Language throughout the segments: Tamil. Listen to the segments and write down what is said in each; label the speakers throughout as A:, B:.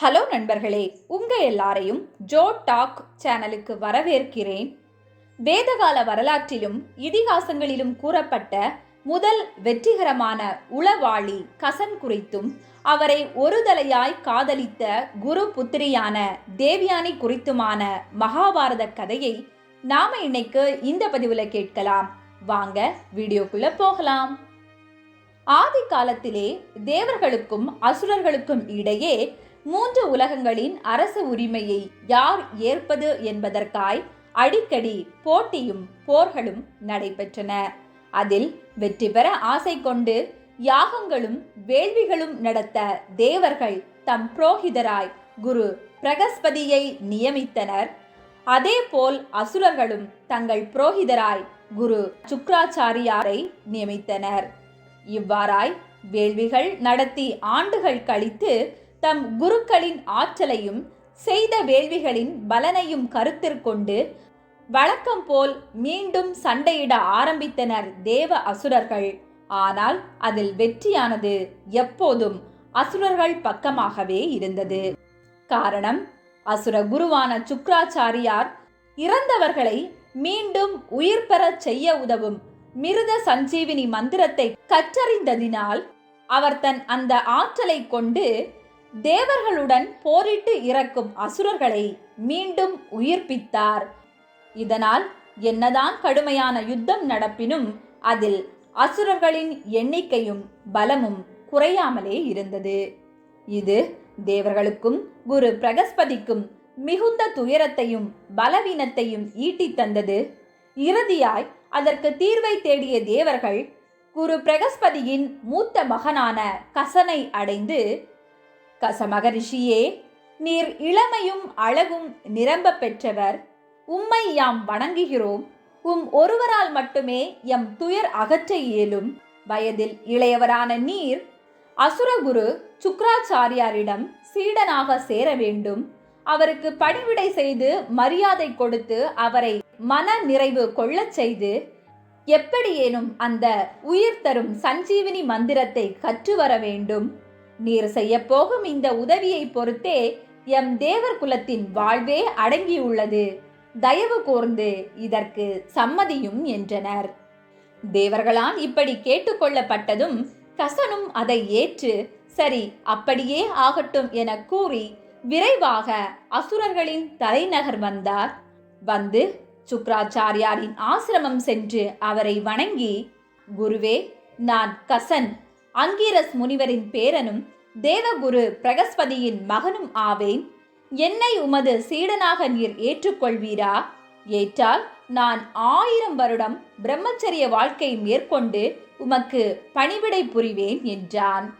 A: ஹலோ நண்பர்களே உங்கள் எல்லாரையும் ஜோ டாக் சேனலுக்கு வரவேற்கிறேன். வேதகால வரலாற்றிலும் இதிகாசங்களிலும் கூறப்பட்ட முதல் வெற்றிகரமான உளவாளி கசன் குறித்தும் அவரை ஒருதலையாய் காதலித்த குரு புத்திரியான தேவியானி குறித்துமான மகாபாரத கதையை நாம இன்னைக்கு இந்த பதிவில் கேட்கலாம். வாங்க வீடியோக்குள்ள போகலாம். ஆதி காலத்திலே தேவர்களுக்கும் அசுரர்களுக்கும் இடையே மூன்று உலகங்களின் அரசு உரிமையை யார் ஏற்பது என்பதற்காய் அடிக்கடி போட்டியும் போர்களும் நடைபெற்றன. அதில் வெற்றி பெற ஆசை கொண்டு யாகங்களும் வேள்விகளும் நடத்த தேவர்கள் தம் புரோகிதராய் குரு பிரகஸ்பதியை நியமித்தனர். அதேபோல் அசுரர்களும் தங்கள் புரோகிதராய் குரு சுக்ராச்சாரியாரை நியமித்தனர். இவ்வாறாய் வேள்விகள் நடத்தி ஆண்டுகள் கழித்து தம் குருக்களின் ஆற்றலையும் செய்த வேள்விகளின் பலனையும் கருத்திற்கொண்டு வழக்கம் போல் மீண்டும் சண்டையிட ஆரம்பித்தனர் தேவ அசுரர்கள். ஆனால் அதில் வெற்றியானது எப்போதும் அசுரர்கள் பக்கமாகவே இருந்தது. காரணம் அசுர குருவான சுக்ராச்சாரியார் இறந்தவர்களை மீண்டும் உயிர் பெறச் செய்ய உதவும் மிருத சஞ்சீவினி மந்திரத்தை கற்றறிந்ததினால் அவர் தன் அந்த ஆற்றலை கொண்டு தேவர்களுடன் போரிட்டு இறக்கும் அசுரர்களை மீண்டும் உயிர்ப்பித்தார். இதனால் என்னதான் கடுமையான யுத்தம் நடப்பினும் அதில் அசுரர்களின் எண்ணிக்கையும் பலமும் குறையாமலே இருந்தது. இது தேவர்களுக்கும் குரு பிரகஸ்பதிக்கும் மிகுந்த துயரத்தையும் பலவீனத்தையும் ஈட்டி தந்தது. இறுதியாய் அதற்கு தீர்வை தேடிய தேவர்கள் குரு பிரகஸ்பதியின் மூத்த மகனான கசனை அடைந்து கசமகரிஷியே நீர் இளமையும் அழகும் நிரம்ப பெற்றவர். உம்மை யாம் வணங்குகிறோம். உம் ஒருவரால் மட்டுமே எம் துயர் அகற்ற இயலும். வயதில் இளையவரான நீர் அசுரகுரு சுக்ராச்சாரியாரிடம் சீடனாக சேர வேண்டும். அவருக்கு பணிவிடை செய்து மரியாதை கொடுத்து அவரை மன நிறைவு கொள்ளச் செய்து எப்படியேனும் அந்த உயிர் தரும் சஞ்சீவினி மந்திரத்தை கற்று வர வேண்டும். நீர் செய்ய போகும் இந்த உதவியை பொறுத்தே எம் தேவர் குலத்தின் வாழ்வே அடங்கியுள்ளது. தயவு கூர்ந்து இதற்கு சம்மதியும் என்றனர். தேவர்களால் இப்படி கேட்டுக்கொள்ளப்பட்டதும் கசனும் அதை ஏற்று சரி அப்படியே ஆகட்டும் என கூறி விரைவாக அசுரர்களின் தலைநகர் வந்தார். வந்து சுக்ராச்சாரியாரின் ஆசிரமம் சென்று அவரை வணங்கி குருவே நான் கசன் அங்கீரஸ் முனிவரின் பேரனும் தேவகுரு பிரகஸ்பதியின் மகனும் ஆவேன் என்னை உமது சீடனாக நீர் ஏற்றுக்கொள்வீரா? ஏற்றால் நான் ஆயிரம் வருடம் பிரம்மச்சரிய வாழ்க்கை மேற்கொண்டு உமக்கு பணிவிடை புரிவேன் என்றான்.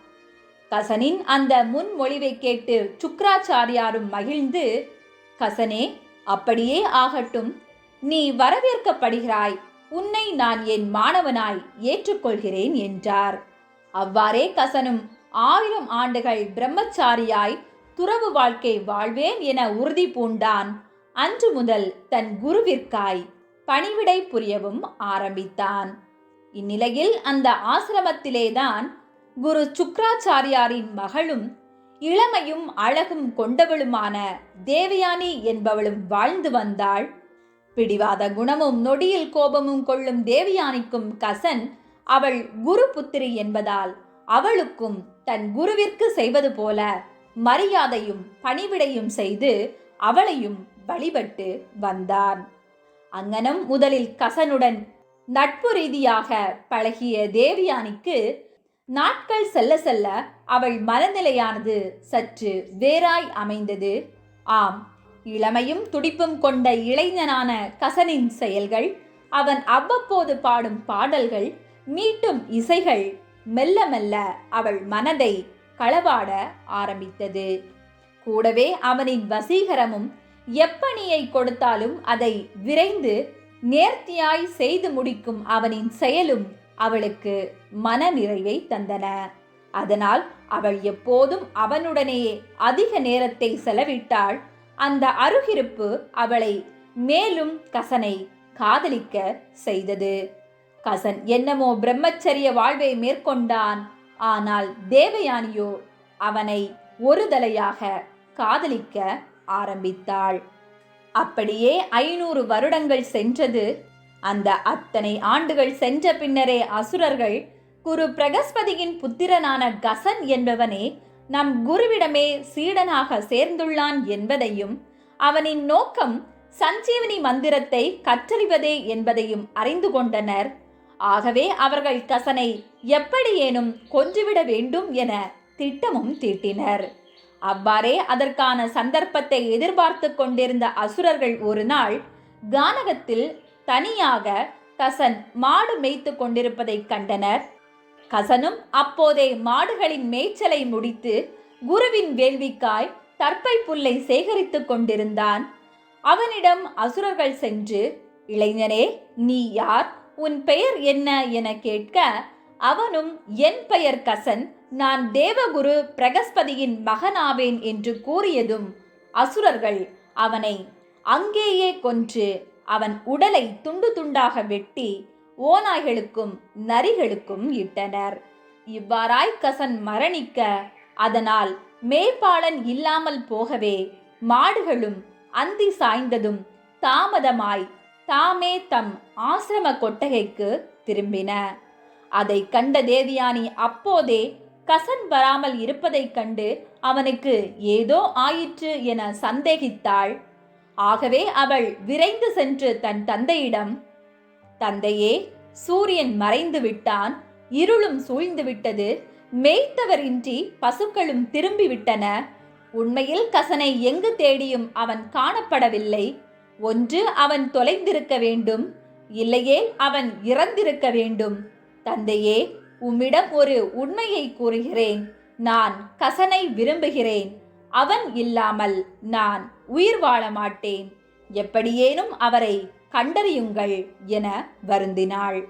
A: கசனின் அந்த முன்மொழிவை கேட்டு சுக்ராச்சாரியாரும் மகிழ்ந்து கசனே அப்படியே ஆகட்டும். நீ வரவேற்கப்படுகிறாய். உன்னை நான் என் மாணவனாய் ஏற்றுக்கொள்கிறேன் என்றார். அவ்வாறே கசனும் ஆயிரம் ஆண்டுகள் பிரம்மச்சாரியாய் துறவு வாழ்க்கை வாழ்வேன் என உறுதி பூண்டான். அன்று முதல் தன் குருவிற்காய் பணிவிடை புரியவும் ஆரம்பித்தான். இந்நிலையில் அந்த ஆசிரமத்திலேதான் குரு சுக்ராச்சாரியாரின் மகளும் இளமையும் அழகும் கொண்டவளுமான தேவயானி என்பவளும் வாழ்ந்து வந்தாள். பிடிவாத குணமும் நொடியில் கோபமும் கொள்ளும் தேவயானிக்கும் கசன் அவள் குரு புத்திரி என்பதால் அவளுக்கும் தன் குருவிற்கு செய்வது போல மரியாதையும் பணிவிடையும் செய்து அவளையும் வழிபட்டு வந்தான். அங்கனம் முதலில் கசனுடன் நட்பு ரீதியாக பழகிய தேவியானிக்கு நாட்கள் செல்ல செல்ல அவள் மனநிலையானது சற்று வேறாய் அமைந்தது. ஆம் இளமையும் துடிப்பும் கொண்ட இளைஞனான கசனின் செயல்கள் அவன் அவ்வப்போது பாடும் பாடல்கள் மீட்டும் இசைகள் மெல்ல மெல்ல அவள் மனதை களவாட ஆரம்பித்தது. கூடவே அவனின் வசீகரமும் எப்பணியை கொடுத்தாலும் அதை விரைந்து நேர்த்தியாய் செய்து முடிக்கும் அவனின் செயலும் அவளுக்கு மன நிறைவை தந்தன. அதனால் அவள் எப்போதும் அவனுடனேயே அதிக நேரத்தை செலவிட்டாள். அந்த அருகிருப்பு அவளை மேலும் கசனை காதலிக்க செய்தது. கசன் என்னமோ பிரம்மச்சரிய வாழ்வை மேற்கொண்டான். ஆனால் தேவயானியோ அவனை ஒரு தலையாக காதலிக்க ஆரம்பித்தாள். அப்படியே ஐநூறு வருடங்கள் சென்றது. அந்த அத்தனை ஆண்டுகள் சென்ற பின்னரே அசுரர்கள் குரு பிரகஸ்பதியின் புத்திரனான கசன் என்பவனே நம் குருவிடமே சீடனாக சேர்ந்துள்ளான் என்பதையும் அவனின் நோக்கம் சஞ்சீவனி மந்திரத்தை கற்றறிவதே என்பதையும் அறிந்து கொண்டனர். ஆகவே அவர்கள் கசனை எப்படியேனும் கொன்றுவிட வேண்டும் என திட்டமும் தீட்டினர். அவ்வாறே அதற்கான சந்தர்ப்பத்தை எதிர்பார்த்து கொண்டிருந்த அசுரர்கள் ஒரு நாள் கானகத்தில் தனியாக கசன் மாடு மேய்த்து கொண்டிருப்பதைக் கண்டனர். கசனும் அப்போதே மாடுகளின் மேய்ச்சலை முடித்து குருவின் வேள்விக்காய் தற்பை புல்லை சேகரித்துக் கொண்டிருந்தான். அவனிடம் அசுரர்கள் சென்று இளைஞனே நீ யார்? உன் பெயர் என்ன என கேட்க அவனும் என் பெயர் கசன் நான் தேவகுரு பிரகஸ்பதியின் மகனாவேன் என்று கூறியதும் அசுரர்கள் அவனை அங்கேயே கொன்று அவன் உடலை துண்டு துண்டாக வெட்டி ஓநாய்களுக்கும் நரிகளுக்கும் இட்டனர். இவ்வாறாய் கசன் மரணிக்க அதனால் மேய்ப்பாளன் இல்லாமல் போகவே மாடுகளும் அந்தி சாய்ந்ததும் தாமதமாய் தாமே தம் ஆசிரம கொட்டகைக்கு திரும்பின. அதை கண்ட தேவியானி அப்போதே கசன் வராமல் இருப்பதைக் கண்டு அவனுக்கு ஏதோ ஆயிற்று என சந்தேகித்தாள். ஆகவே அவள் விரைந்து சென்று தன் தந்தையிடம் தந்தையே சூரியன் மறைந்து விட்டான் இருளும் சூழ்ந்து விட்டது மேய்த்தவரின்றி பசுக்களும் திரும்பிவிட்டன உண்மையில் கசனை எங்கு தேடியும் அவன் காணப்படவில்லை. ஒன்று அவன் தொலைந்திருக்க வேண்டும் இல்லையே அவன் இறந்திருக்க வேண்டும். தந்தையே உம்மிடம் ஒரு உண்மையை கூறுகிறேன் நான் கசனை விரும்புகிறேன். அவன் இல்லாமல் நான் உயிர் வாழ மாட்டேன். எப்படியேனும் அவரை கண்டறியுங்கள் என வருந்தினாள்.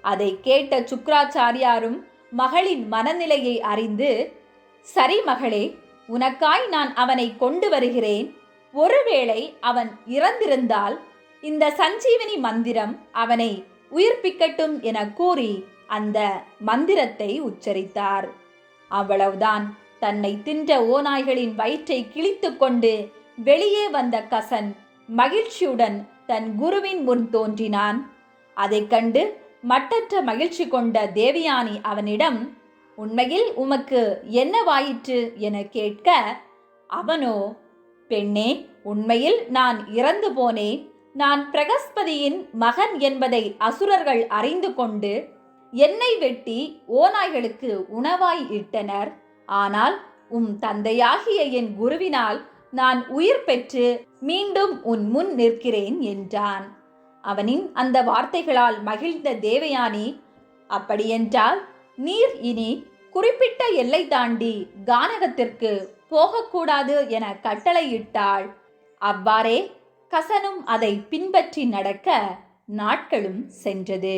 A: அதை கேட்ட சுக்ராச்சாரியாரும் மகளின் மனநிலையை அறிந்து சரி மகளே உனக்காய் நான் அவனை கொண்டு வருகிறேன். ஒருவேளை அவன் இறந்திருந்தால் இந்த சஞ்சீவனி மந்திரம் அவனை உயிர்ப்பிக்கட்டும் என கூறி அந்த மந்திரத்தை உச்சரித்தார். அவ்வளவுதான். தன்னை தின்ற ஓநாய்களின் வயிற்றை கிழித்துக்கொண்டு வெளியே வந்த கசன் மகிழ்ச்சியுடன் தன் குருவின் முன் தோன்றினான். அதைக் கண்டு மட்டற்ற மகிழ்ச்சி கொண்ட தேவியானி அவனிடம் உண்மையில் உமக்கு என்னவாயிற்று என கேட்க அவனோ பெண்ணே உண்மையில் நான் இறந்து போனேன். நான் பிரகஸ்பதியின் மகன் என்பதை அசுரர்கள் அறிந்து கொண்டு என்னை வெட்டி ஓநாய்களுக்கு உணவாய் இட்டனர். ஆனால் உம் தந்தையாகிய என் குருவினால் நான் உயிர் பெற்று மீண்டும் உன் முன் நிற்கிறேன் என்றான். அவனின் அந்த வார்த்தைகளால் மகிழ்ந்த தேவயானி அப்படியென்றால் நீர் இனி குறிப்பிட்ட எல்லை தாண்டி கானகத்திற்கு போகக்கூடாது என கட்டளையிட்டாள். அவ்வாறே கசனும் அதை பின்பற்றி நடக்க நாட்களும் சென்றது.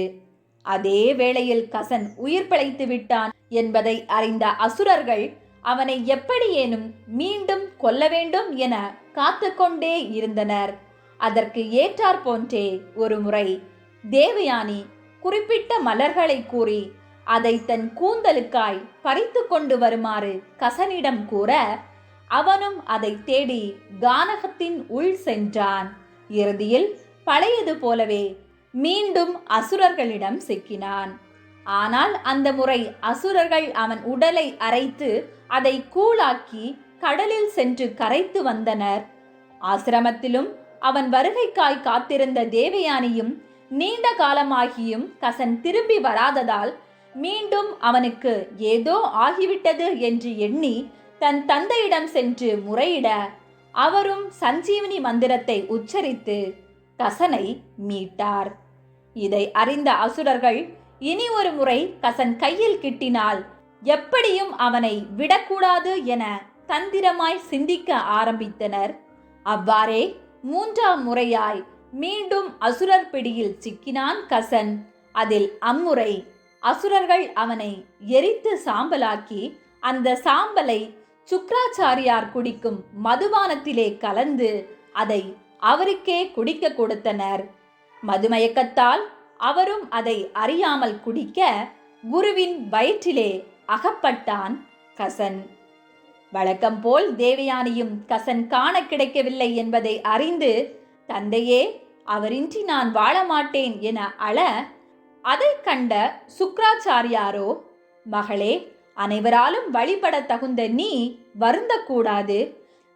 A: அதே வேளையில் கசன் உயிர் பிழைத்து விட்டான் என்பதை அறிந்த அசுரர்கள் அவனை எப்படியேனும் மீண்டும் கொல்ல வேண்டும் என காத்து கொண்டே இருந்தனர். அதற்கு ஏற்றாற் போன்றே ஒரு முறை தேவயானி குறிப்பிட்ட மலர்களை கூறி அதை தன் கூந்தலுக்காய் பறித்து கொண்டு வருமாறு கசனிடம் கூற அவனும் அதை தேடி கானகத்தின் உள் சென்றான். இறுதியில் பழையது போலவே மீண்டும் அசுரர்களிடம் சிக்கினான். ஆனால் அந்த முறை அசுரர்கள் அவன் உடலை அரைத்து அதை கூழாக்கி கடலில் சென்று கரைத்து வந்தனர். ஆசிரமத்திலும் அவன் வருகைக்காய் காத்திருந்த தேவயானியும் நீண்ட காலமாகியும் கசன் திரும்பி வராததால் மீண்டும் அவனுக்கு ஏதோ ஆகிவிட்டது என்று எண்ணி தன் தந்தையிடம் சென்று முறையிட அவரும் சஞ்சீவனி மந்திரத்தை உச்சரித்து கசனை மீட்டார். இதை அறிந்த அசுரர்கள் இனி ஒரு முறை கசன் கையில் கிட்டினால் எப்படியும் அவனை விடக்கூடாது என தந்திரமாய் சிந்திக்க ஆரம்பித்தனர். அவ்வாறே மூன்றாம் முறையாய் மீண்டும் அசுரர் பிடியில் சிக்கினான் கசன். அதில் அம்முறை அசுரர்கள் அவனை எரித்து சாம்பலாக்கி அந்த சாம்பலை சுக்ராச்சாரியார் குடிக்கும் மதுபானத்திலே கலந்து அதை அவருக்கே குடிக்க கொடுத்தனர். மதுமயக்கத்தால் அவரும் அதை அறியாமல் குடிக்க குருவின் வயிற்றிலே அகப்பட்டான் கசன். வழக்கம் போல் தேவயானியும் கசன் காண கிடைக்கவில்லை என்பதை அறிந்து தந்தையே அவரின்றி நான் வாழ மாட்டேன் என அழ அதை கண்ட சுக்ராச்சாரியாரோ மகளே அனைவராலும் வழிபட தகுந்த நீ வருந்தக்கூடாது.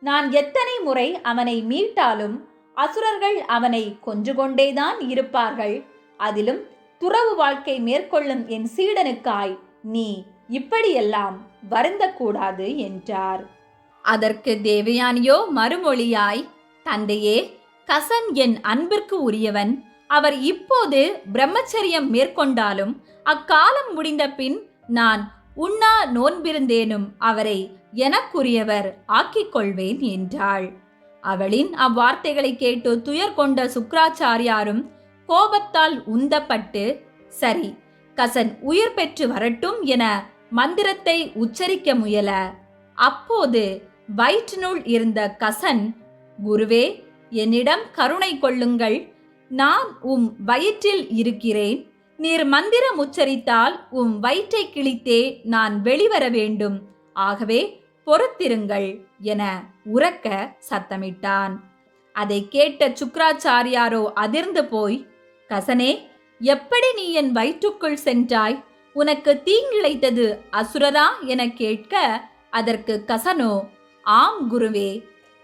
A: நான் எத்தனை முறை அவனை மீட்டாலும் அசுரர்கள் அவனை கொஞ்சு கொண்டேதான் இருப்பார்கள். அதிலும் துறவு வாழ்க்கை மேற்கொள்ளும் என் சீடனுக்காய் நீ இப்படியெல்லாம் வருந்தக்கூடாது என்றார். அதற்கு தேவயானியோ மறுமொழியாய் தந்தையே கசன் என் அன்பிற்கு உரியவன் அவர் இப்போது பிரம்மச்சரியம் மேற்கொண்டாலும் அக்காலம் முடிந்த பின் நான் உண்ணா நோன்பிருந்தேனும் அவரை எனக்குரியவர் ஆக்கிக் கொள்வேன் என்றாள். அவளின் அவ்வார்த்தைகளை கேட்டு துயர் கொண்ட சுக்ராச்சாரியாரும் கோபத்தால் உந்தப்பட்டு சரி கசன் உயிர் பெற்று வரட்டும் என மந்திரத்தை உச்சரிக்க முயல. அப்போது வயிற்றினுள் இருந்த கசன் குருவே என்னிடம் கருணை கொள்ளுங்கள். நான் உம் வயிற்றில் இருக்கிறேன். நீர் மந்திரம் உச்சரித்தால் உம் வயிற்றை கிழித்தே நான் வெளிவர வேண்டும். ஆகவே பொறுத்திருங்கள் என உறக்க சத்தமிட்டான். அதை கேட்ட சுக்ராச்சாரியாரோ அதிர்ந்து போய் கசனே எப்படி நீ என் வயிற்றுக்குள் சென்றாய்? உனக்கு தீங்கிழைத்தது அசுரரா? என கேட்க அதற்கு கசனோ? ஆம் குருவே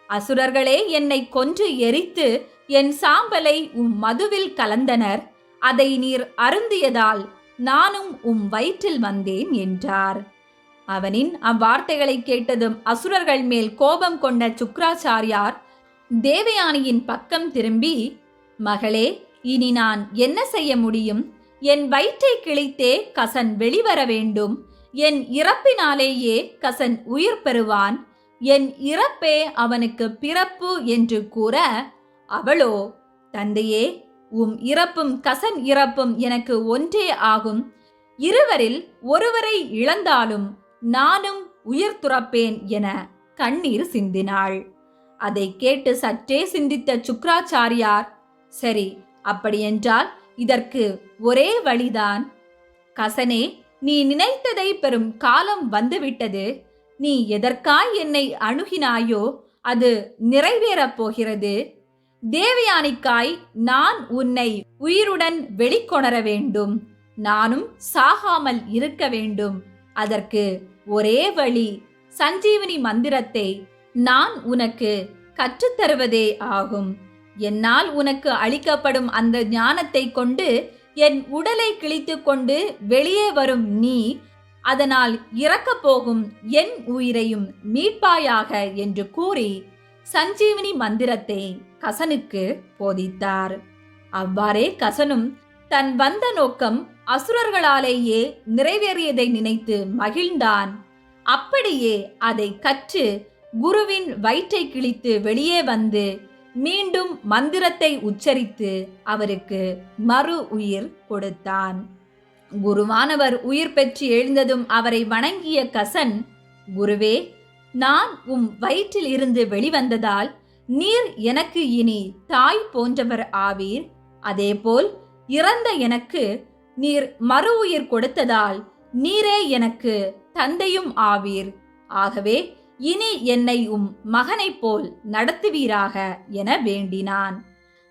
A: அசுரர்களே என்னை கொன்று எரித்து என் சாம்பலை உம் மதுவில் கலந்தனர். அதை நீர் அருந்தியதால் நானும் உம் வயிற்றில் வந்தேன் என்றார். அவனின் அவ்வார்த்தைகளை கேட்டதும் அசுரர்கள் மேல் கோபம் கொண்ட சுக்ராச்சாரியார் தேவயானியின் பக்கம் திரும்பி மகளே இனி நான் என்ன செய்ய முடியும்? என் வயிற்றை கிழித்தே கசன் வெளிவர வேண்டும். என் இறப்பினாலேயே கசன் உயிர் பெறுவான். என் இறப்பே அவனுக்கு பிறப்பு என்று கூற அவளோ தந்தையே உம் இறப்பும் கசன் இறப்பும் எனக்கு ஒன்றே ஆகும். இருவரில் ஒருவரை இழந்தாலும் நானும் உயிர் துறப்பேன் என கண்ணீர் சிந்தினாள். அதை கேட்டு சற்றே சிந்தித்த சுக்ராச்சாரியார் சரி அப்படியென்றால் இதற்கு ஒரே வழிதான். கசனே நீ நினைத்ததை பெறும் காலம் வந்துவிட்டது. நீ எதற்காய் என்னை அணுகினாயோ அது நிறைவேறப் போகிறது. தேவயானிக்காய் நான் உன்னை உயிருடன் வெளிக்கொணர வேண்டும். நானும் சாகாமல் இருக்க வேண்டும். அதற்கு ஒரே வழி சஞ்சீவனி மந்திரத்தை நான் உனக்கு கற்றுத்தருவதே ஆகும். என்னால் உனக்கு அளிக்கப்படும் அந்த ஞானத்தை கொண்டு என் உடலை கிழித்து கொண்டு வெளியே வரும் நீ அதனால் இறக்கப் போகும் என் உயிரையும் மீட்பாயாக என்று கூறி சஞ்சீவனி மந்திரத்தை கசனுக்கு போதித்தார். அவ்வாறே கசனும் தன் வந்த நோக்கம் அசுரர்களாலேயே நிறைவேறியதை நினைத்து மகிழ்ந்தான். அப்படியே அதை கற்று குருவின் வயிற்றை கிழித்து வெளியே வந்து மீண்டும் மந்திரத்தை உச்சரித்து அவருக்கு மறு உயிர் கொடுத்தான். குருவானவர் உயிர் பெற்று எழுந்ததும் அவரை வணங்கிய கசன் குருவே நான் உம் வயிற்றில் இருந்து வெளிவந்ததால் நீர் எனக்கு இனி தாய் போன்றவர் ஆவீர். அதேபோல் இறந்த எனக்கு நீர் மறு உயிர் கொடுத்ததால் நீரே எனக்கு தந்தையும் ஆவீர். ஆகவே இனி என்னை உம் மகனைப் போல் நடத்துவீராக என வேண்டினான்.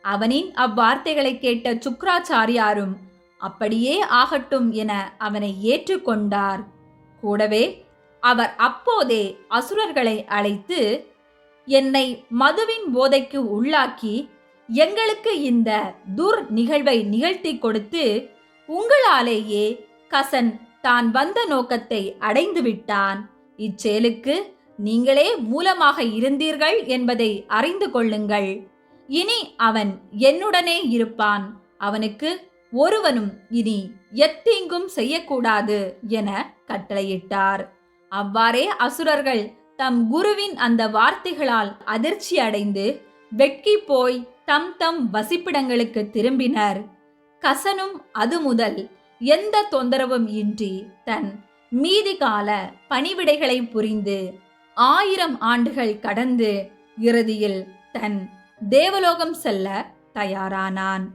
A: அவனின் அவ்வார்த்தைகளை கேட்ட சுக்ராச்சாரியாரும் அப்படியே ஆகட்டும் என அவனை ஏற்றுக்கொண்டார். கூடவே அவர் அப்போதே அசுரர்களை அழைத்து என்னை மதுவின் போதைக்கு உள்ளாக்கி எங்களுக்கு இந்த துர் நிகழ்வை நிகழ்த்தி கொடுத்து உங்களாலேயே கசன் தான் வந்த நோக்கத்தை அடைந்து விட்டான். இச்செயலுக்கு நீங்களே மூலமாக இருந்தீர்கள் என்பதை அறிந்து கொள்ளுங்கள். இனி அவன் என்னுடனே இருப்பான். அவனுக்கு ஒருவனும் இனி எத்தீங்கும் செய்யக்கூடாது என கட்டளையிட்டார். அவ்வாறே அசுரர்கள் தம் குருவின் அந்த வார்த்தைகளால் அதிர்ச்சி அடைந்து வெட்கி போய் தம் தம் வசிப்பிடங்களுக்கு திரும்பினர். கசனும் அது முதல் எந்த தொந்தரவும் இன்றி தன் மீதி கால பணிவிடைகளை புரிந்து ஆயிரம் ஆண்டுகள் கடந்து இறுதியில் தன் தேவலோகம் செல்ல தயாரானான்.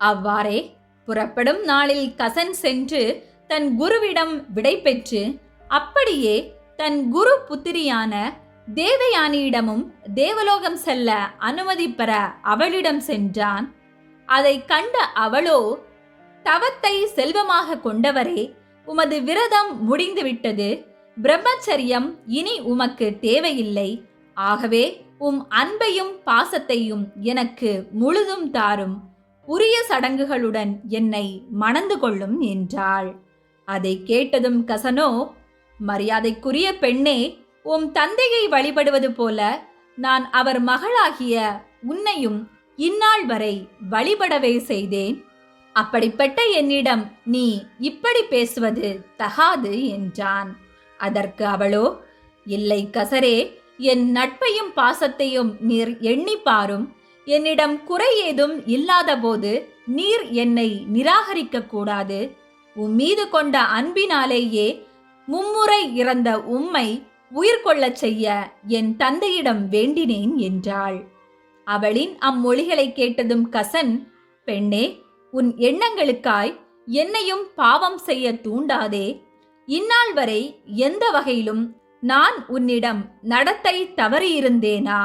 A: அவ்வாறே புறப்படும் நாளில் கசன் சென்று தன் குருவிடம் விடை பெற்று அப்படியே தன் குரு புத்திரியான தேவயானியிடமும் தேவலோகம் செல்ல அனுமதி பெற அவளிடம் சென்றான். அதை கண்ட அவளோ தவத்தை செல்வமாக கொண்டவரே உமது விரதம் முடிந்துவிட்டது. பிரம்மச்சரியம் இனி உமக்கு தேவையில்லை. ஆகவே உம் அன்பையும் பாசத்தையும் எனக்கு முழுதும் தாரும். உரிய சடங்குகளுடன் என்னை மணந்து கொள்ளும் என்றாள். அதை கேட்டதும் கசனோ மரியாதைக்குரிய பெண்ணே உம் தந்தையை வழிபடுவது போல நான் அவர் மகளாகிய உன்னையும் இந்நாள் வரை வழிபடவே செய்தேன். அப்படிப்பட்ட என்னிடம் நீ இப்படி பேசுவது தகாது என்றான். அதற்கு அவளோ இல்லை கசரே என் நட்பையும் பாசத்தையும் நீர் எண்ணி பாரும். என்னிடம் குறை ஏதும் இல்லாதபோது நீர் என்னை நிராகரிக்க கூடாது உம் மீது கொண்ட அன்பினாலேயே மும்முறை இறந்த உம்மை உயிர் கொள்ளச் செய்ய என் தந்தையிடம் வேண்டினேன் என்றாள். அவளின் அம்மொழிகளை கேட்டதும் கசன் பெண்ணே உன் எண்ணங்களுக்காய் என்னையும் பாவம் செய்ய தூண்டாதே. இந்நாள் வரை எந்த வகையிலும் நான் உன்னிடம் நடத்தை தவறியிருந்தேனா?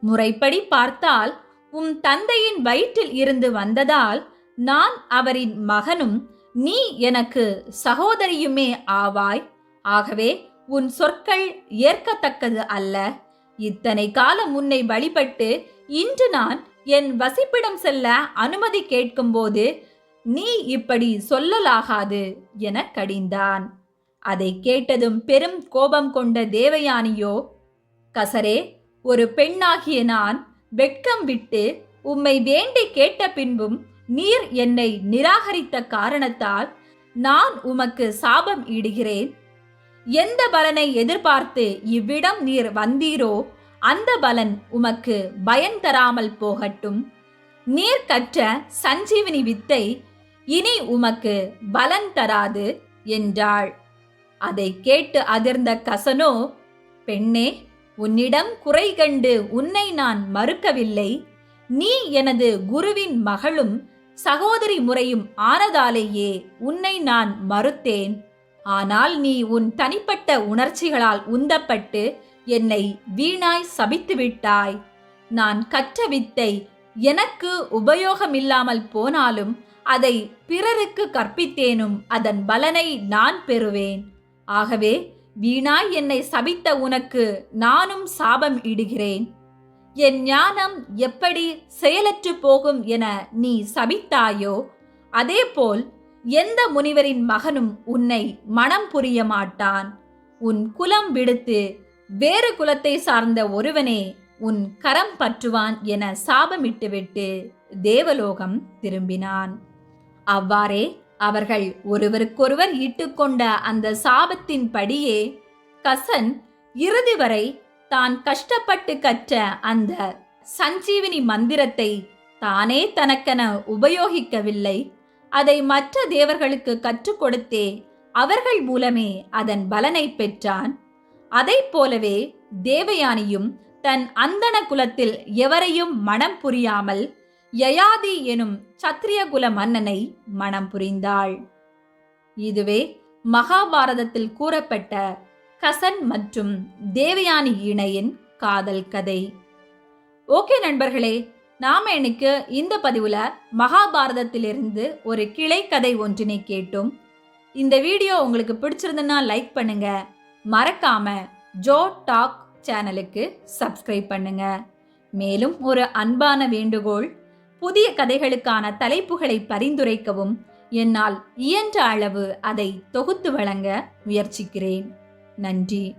A: முறைப்படி பார்த்தால் உம் தந்தையின் வயிற்றில் இருந்து வந்ததால் நான் அவரின் மகனும் நீ எனக்கு சகோதரியுமே ஆவாய். ஆகவே உன் சொற்கள் ஏற்கத்தக்கது அல்ல. இத்தனை காலம் உன்னை வழிபட்டு இன்று நான் என் வசிப்பிடம் செல்ல அனுமதி கேட்கும்போது நீ இப்படி சொல்லலாகாது என கடிந்தான். அதை கேட்டதும் பெரும் கோபம் கொண்ட தேவயானியோ கசரே ஒரு பெண்ணாகிய நான் வெட்கம் விட்டு உம்மை வேண்டி கேட்ட பின்பும் நீர் என்னை நிராகரித்த காரணத்தால் நான் உமக்கு சாபம் இடுகிறேன் எந்த பலனை எதிர்பார்த்து இவ்விடம் நீர் வந்தீரோ அந்த பலன் உமக்கு பயன் தராமல் போகட்டும். நீர் கற்ற சஞ்சீவினி வித்தை இனி உமக்கு பலன் தராது என்றாள். அதை கேட்டு அதிர்ந்த கசனோ பெண்ணே உன்னிடம் குறை கண்டு உன்னை நான் மறுக்கவில்லை. நீ எனது குருவின் மகளும் சகோதரி முறையும் ஆனதாலேயே உன்னை நான் மறுத்தேன். ஆனால் நீ உன் தனிப்பட்ட உணர்ச்சிகளால் உந்தப்பட்டு என்னை வீணாய் சபித்து விட்டாய். நான் கற்ற வித்தை எனக்கு உபயோகமில்லாமல் போனாலும் அதை பிறருக்கு கற்பித்தேனும் அதன் பலனை நான் பெறுவேன். ஆகவே வீணாய் என்னை சபித்த உனக்கு நானும் சாபம் இடுகிறேன். என் ஞானம் எப்படி செயலற்று போகும் என நீ சபித்தாயோ அதேபோல் எந்த முனிவரின் மகனும் உன்னை மனம் புரிய மாட்டான். உன் குலம் விடுத்து வேறு குலத்தை சார்ந்த ஒருவனே உன் கரம் பற்றுவான் என சாபமிட்டுவிட்டு தேவலோகம் திரும்பினான். அவ்வாறே அவர்கள் ஒருவருக்கொருவர் இட்டுக்கொண்ட அந்த சாபத்தின் படியே கசன் இறுதி வரை தான் கஷ்டப்பட்டு கற்ற அந்த சஞ்சீவினி மந்திரத்தை தானே தனக்கென உபயோகிக்கவில்லை. அதை மற்ற தேவர்களுக்கு கற்றுக் கொடுத்தே அவர்கள் மூலமே அதன் பலனை பெற்றான். அதைப் போலவே தேவயானியும் தன் அந்தன குலத்தில் எவரையும் மனம் புரியாமல் யயாதி எனும் சத்திரியகுல மன்னனை மனம் புரிந்தாள். இதுவே மகாபாரதத்தில் கூறப்பட்ட கசன் மற்றும் தேவயானி இணையின் காதல் கதை. ஓகே நண்பர்களே நாம எனக்கு இந்த பதிவுல மகாபாரதத்திலிருந்து ஒரு கிளை கதை ஒன்றினை கேட்டோம். இந்த வீடியோ உங்களுக்கு பிடிச்சிருந்ததுன்னா லைக் பண்ணுங்க. மறக்காம ஜோ டாக் சேனலுக்கு சப்ஸ்கிரைப் பண்ணுங்க. மேலும் ஒரு அன்பான வேண்டுகோள் புதிய கதைகளுக்கான தலைப்புகளை பரிந்துரைக்கவும். என்னால் இயன்ற அளவு அதை தொகுத்து வழங்க முயற்சிக்கிறேன். நன்றி.